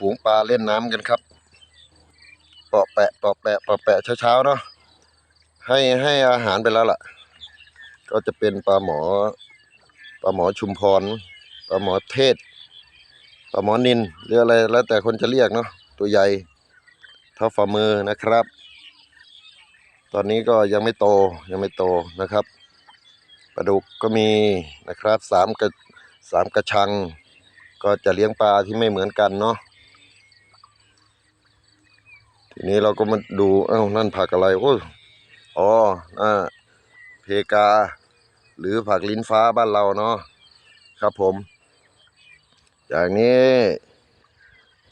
ฝูงปลาเล่นน้ำกันครับเปาะแปะเปาะแปะเปาะแปะเช้าๆเนาะให้ให้อาหารไปแล้วล่ะ ก็จะเป็นปลาหมอปลาหมอชุมพรปลาหมอเทศปลาหมอนินหรืออะไรแล้วแต่คนจะเรียกเนาะตัวใหญ่เท่าฝ่ามือนะครับ ตอนนี้ก็ยังไม่โตยังไม่โตนะครับปลาดุกก็มีนะครับสามกระสามกระชัง ก็จะเลี้ยงปลาที่ไม่เหมือนกันเนาะ ทีนี้เราก็มาดูเอ้านั่นผักอะไรโอ้อ๋ออ่าเพกา หรือผักลิ้นฟ้าบ้านเราเนาะครับผม อย่างนี้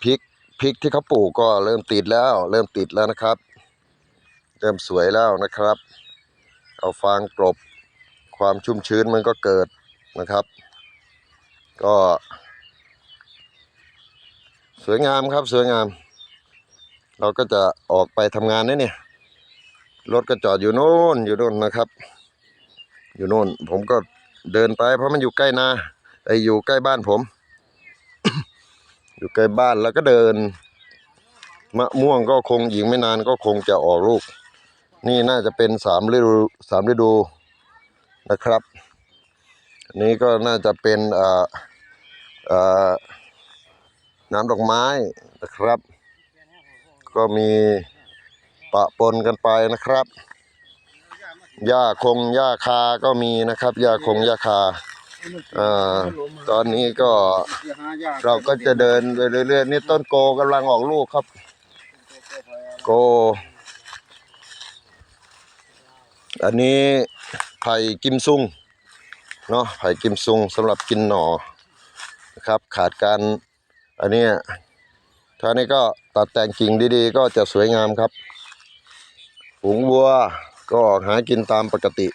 พริกพริกที่เขาปลูกก็เริ่มติดแล้ว เริ่มติดแล้วนะครับ เริ่มสวยแล้วนะครับ เอาฟางกลบความชุ่มชื้นมันก็เกิดนะครับ ก็ สวยงามครับสวยงาม เราก็จะออกไปทำงานนะเนี่ย รถก็จอดอยู่โน่นอยู่โน่นนะครับ อยู่โน่น ผมก็เดินไป เพราะมันอยู่ใกล้นาไออยู่ใกล้บ้านผม อยู่ใกล้บ้านแล้วก็เดิน มะม่วงก็คงอีกไม่นานก็คงจะออกลูก นี่น่าจะเป็นสามฤดูสามฤดูนะครับ นี้ก็น่าจะเป็นเอ่อเอ่อน้ำดอกไม้นะครับ ก็มีปะปนกันไปนะครับ หญ้าคงหญ้าคาก็มีนะครับ หญ้าคงหญ้าคาอ่อตอนนี้ก็เราก็จะเดินไปเรื่อยๆนี่ต้นโกกำลังออกลูกครับ โก อันนี้ไผ่กิมซุงเนาะไผ่กิมซุงสำหรับกินหน่อนะครับ ขาดการอันนี้ ท่านี้ก็ตัดแต่งกิ่งดีๆ ก็จะสวยงามครับฝูงวัวก็หากินตามปกติ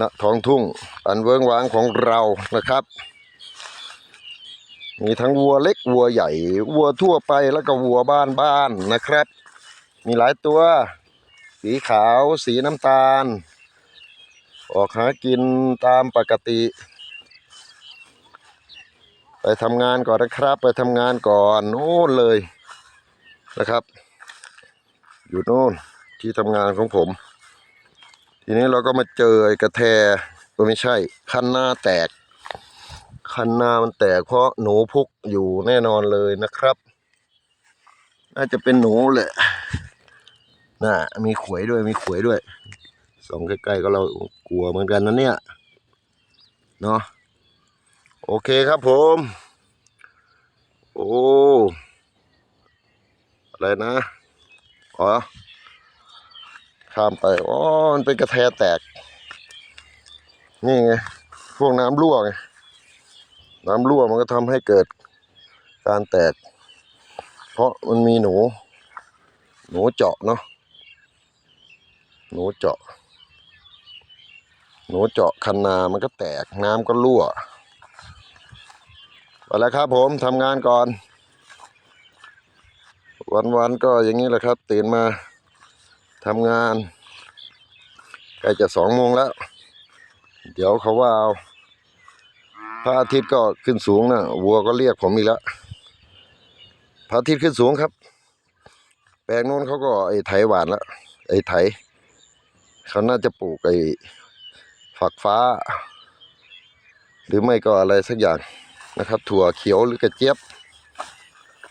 ณท้องทุ่งอันเวิ้งว้างของเรานะครับ มีทั้งวัวเล็กวัวใหญ่ วัวทั่วไปแล้วก็วัวบ้านบ้านๆนะครับ มีหลายตัว สีขาวสีน้ำตาล ออกหากินตามปกติ ไปทำงานก่อนนะครับ ไปทำงานก่อนโน่นเลยนะครับ อยู่โน่นที่ทำงานของผม ทีนี้เราก็มาเจอกระแทก็ไม่ใช่คันหน้าแตก คันหน้ามันแตกเพราะหนูพุกอยู่แน่นอนเลยนะครับ น่าจะเป็นหนูแหละน่ะมีขวยด้วยมีขวยด้วยส่องใกล้ๆก็เรากลัวเหมือนกันนะเนี่ยเนาะ โอเคครับผม โอ้ อะไรนะอ๋อข้ามไป อ๋อ มันเป็นกระแทแตก นี่ไง พวกน้ำรั่วไง น้ำรั่วมันก็ทำให้เกิดการแตก เพราะมันมีหนู หนูเจาะเนาะ หนูเจาะ หนูเจาะคันนา มันก็แตก น้ำก็รั่ว ไปแล้วครับผมทำงานก่อน วันๆก็อย่างนี้แหละครับ ตื่นมาทำงานใกล้จะสองโมงแล้ว เดี๋ยวเขาว่าเอาพระอาทิตย์ก็ขึ้นสูงนะวัวก็เรียกผมอีกแล้วพระอาทิตย์ขึ้นสูงครับ แปลงโน้นเขาก็ไอ้ไถหวานแล้วไอ้ไถเขาน่าจะปลูกไอ้ฝักฟ้า หรือไม่ก็อะไรสักอย่าง นะครับ ถั่วเขียวหรือกระเจี๊ยบ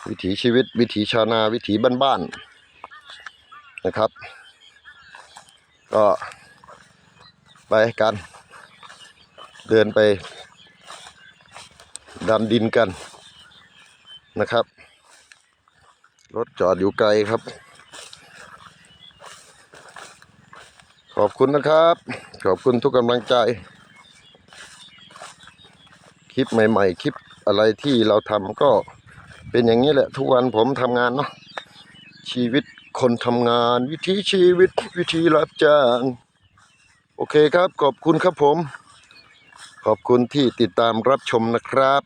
วิถีชีวิต วิถีชาวนาวิถีบ้านๆนะครับ ก็ไปกัน เดินไปดันดินกันนะครับ รถจอดอยู่ไกลครับ ขอบคุณนะครับ ขอบคุณทุกกำลังใจ ลิปใหม่ ๆ คลิปอะไรที่เราทำก็เป็นอย่างนี้แหละ ทุกวันผมทำงานเนาะชีวิตคนทำงาน วิถีชีวิตวิธีรับจ้าง โอเคครับ ขอบคุณครับผม ขอบคุณที่ติดตามรับชมนะครับ